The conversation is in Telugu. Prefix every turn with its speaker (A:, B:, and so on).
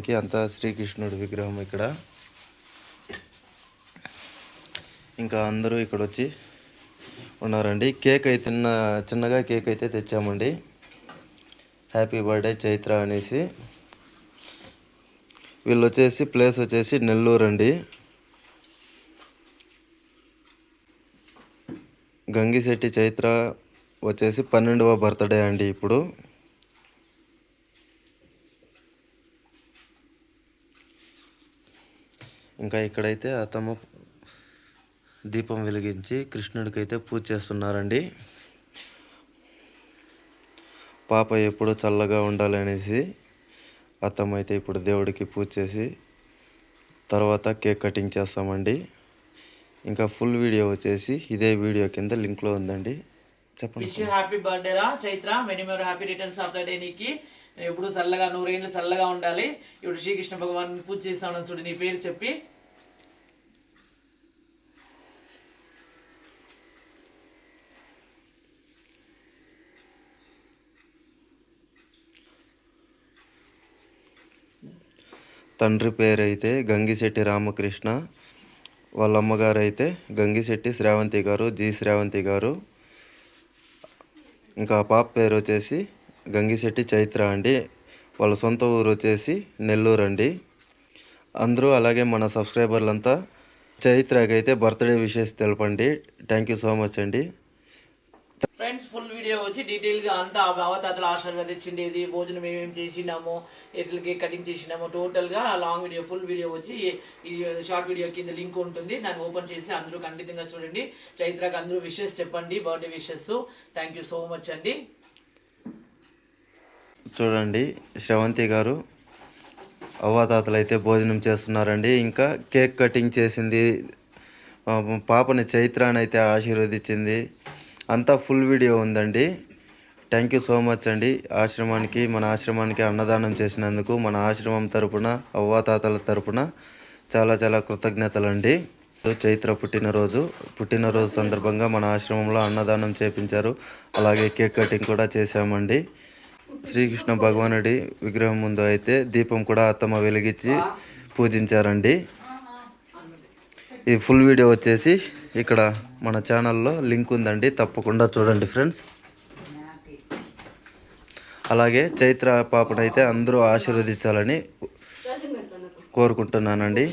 A: మనకి అంతా శ్రీకృష్ణుడి విగ్రహం ఇక్కడ. ఇంకా అందరూ ఇక్కడ వచ్చి ఉన్నారండి. కేక్ అయితే చిన్నగా కేక్ అయితే తెచ్చామండి. హ్యాపీ బర్త్డే చైత్ర అనేసి. వీళ్ళు వచ్చేసి ప్లేస్ వచ్చేసి నెల్లూరు అండి గంగిశెట్టి చైత్ర వచ్చేసి పన్నెండవ బర్త్డే అండి ఇప్పుడు. ఇంకా ఇక్కడైతే అతము దీపం వెలిగించి కృష్ణుడికైతే పూజ చేస్తున్నారండి. పాప ఎప్పుడు చల్లగా ఉండాలనేసి అత్తమ్మ అయితే ఇప్పుడు దేవుడికి పూజ చేసి తర్వాత కేక్ కటింగ్ చేస్తామండి. ఇంకా ఫుల్ వీడియో వచ్చేసి ఇదే వీడియో కింద లింక్లో ఉందండి. చెప్పండి
B: హ్యాపీ బర్త్డే రా Chaitra. Many more happy returns of the day నీకి. ఎప్పుడు చల్లగా నూరేళ్ళు చల్లగా ఉండాలి. ఇప్పుడు శ్రీకృష్ణ భగవాన్ పూజ చేస్తాను చూడు నీ పేరు చెప్పి.
A: తండ్రి పేరు అయితే గంగిశెట్టి రామకృష్ణ. వాళ్ళ అమ్మగారు అయితే గంగిశెట్టి శ్రావంతి గారు జి శ్రావంతి గారు. ఇంకా పాప పేరు వచ్చేసి గంగిశెట్టి చైత్ర అండి. వాళ్ళ సొంత ఊరు వచ్చేసి నెల్లూరు అండి. అందరూ అలాగే మన సబ్స్క్రైబర్లంతా చైత్రకైతే బర్త్డే విషెస్ తెలపండి. థ్యాంక్ యూ సో మచ్ అండి.
B: వీడియో వచ్చి డీటెయిల్గా అంతా ఆ అవతాతలు ఆశీర్వదించిండేది భోజనం ఏమేమి చేసినాము ఎట్లకి కటింగ్ చేసినాము టోటల్గా లాంగ్ వీడియో ఫుల్ వీడియో వచ్చి ఈ షార్ట్ వీడియో కింద లింక్ ఉంటుంది. దాన్ని ఓపెన్ చేసి అందరూ ఖండితంగా చూడండి. చైత్రకు అందరూ విషెస్ చెప్పండి birthday wishes thank you so much అండి.
A: చూడండి శ్రవంతి గారు అవ్వాతాతలు అయితే భోజనం చేస్తున్నారండి. ఇంకా కేక్ కటింగ్ చేసింది. పాపని చైత్రాన్ని అయితే ఆశీర్వదించింది. అంతా ఫుల్ వీడియో ఉందండి. థ్యాంక్ యూ సో మచ్ అండి. ఆశ్రమానికి మన ఆశ్రమానికి అన్నదానం చేసినందుకు మన ఆశ్రమం తరపున అవ్వాతాతల తరపున చాలా చాలా కృతజ్ఞతలండి. చైత్ర పుట్టినరోజు పుట్టినరోజు సందర్భంగా మన ఆశ్రమంలో అన్నదానం చేపించారు. అలాగే కేక్ కటింగ్ కూడా చేశామండి. శ్రీకృష్ణ భగవానుడి విగ్రహం ముందు అయితే దీపం కూడా అత్తమ్మ వెలిగించి పూజించారండి. ఈ ఫుల్ వీడియో వచ్చేసి ఇక్కడ మన ఛానల్లో లింక్ ఉందండి. తప్పకుండా చూడండి ఫ్రెండ్స్ అలాగే చైత్ర పాపనైతే అందరూ ఆశీర్వదించాలని కోరుకుంటున్నానండి.